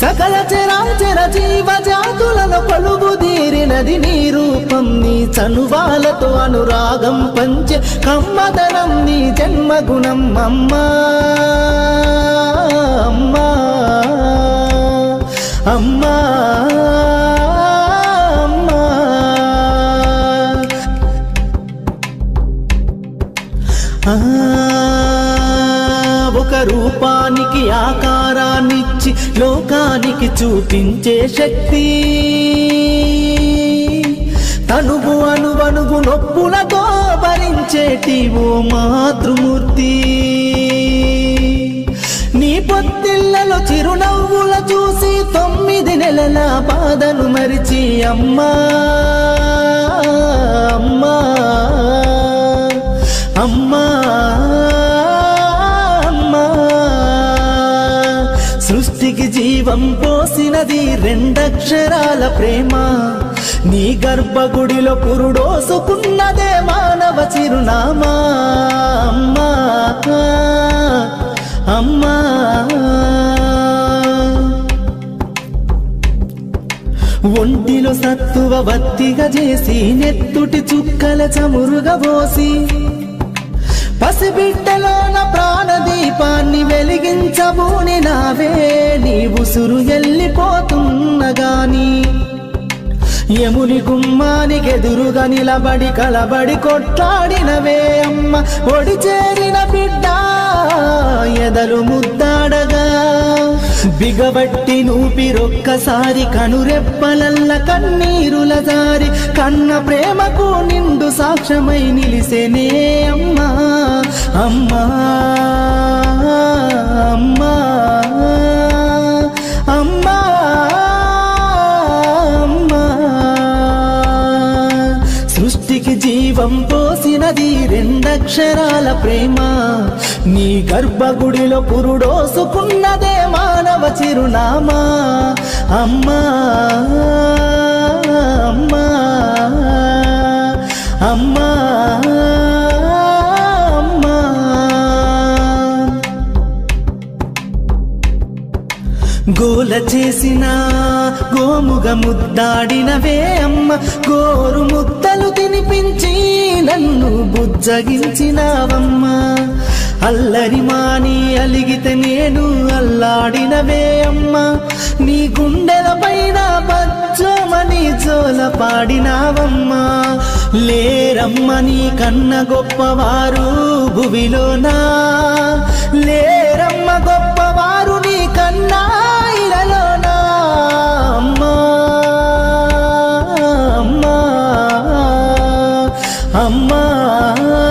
సకల చరాచర జీవ జాతులను కొలుగుదీరినది నీ రూపం నీ చనువాలతో అనురాగం పంచ కమ్మదనం నీ జన్మగుణం అమ్మా. రూపానికి ఆకారాన్నిచ్చి లోకానికి చూపించే శక్తి. తనుగు అనువనుగు నొప్పులతో భరించేటి ఓ మాతృమూర్తి. నీ పొత్తిళ్ళలో చిరునవ్వుల చూసి తొమ్మిది నెలల బాధను మరిచి అమ్మా అమ్మా అమ్మా. తిరిగి జీవం పోసినది రెండక్షరాల ప్రేమ. నీ గర్భగుడిలో పురుడోసుకున్నదే మానవ చిరునామా. అమ్మా అమ్మా. ఒంటిలో సత్తువ వత్తిగా చేసి నెత్తుటి చుక్కల చమురుగా పోసి పసిబిడ్డలోన ప్రాణదీపాన్ని వెలిగించబూని నావే. ఉసురు ఎల్లిపోతున్నగాని యముని గుమ్మానికి ఎదురుగా నిలబడి కలబడి కొట్లాడినవే అమ్మ. ఒడి చేరిన బిడ్డ ఎదలు ముద్దాడగా బిగబట్టి నూపిరొక్కసారి కనురెప్పలల్ల కన్నీరుల జారి కన్న ప్రేమకు నిండు సాక్ష్యమై నిలిసేనే అమ్మా. అమ్మా. దీపం పోసినది రెండక్షరాల ప్రేమ. నీ గర్భగుడిలో పురుడోసుకున్నదే మానవ చిరునామా. అమ్మా అమ్మా అమ్మా అమ్మా. గోల చేసినా గోముగ ముద్దాడినవే అమ్మ. గోరు ముద్దలు తినిపించి నన్ను బుజ్జగించినావమ్మా. అల్లరి మాని అలిగితే నేను అల్లాడినవే అమ్మ. నీ గుండెల పైన బజ్జమని జోల పాడినావమ్మా. లేరమ్మ నీ కన్న గొప్పవారు భువిలోనా? లేరమ్మ గొప్ప 阿妈。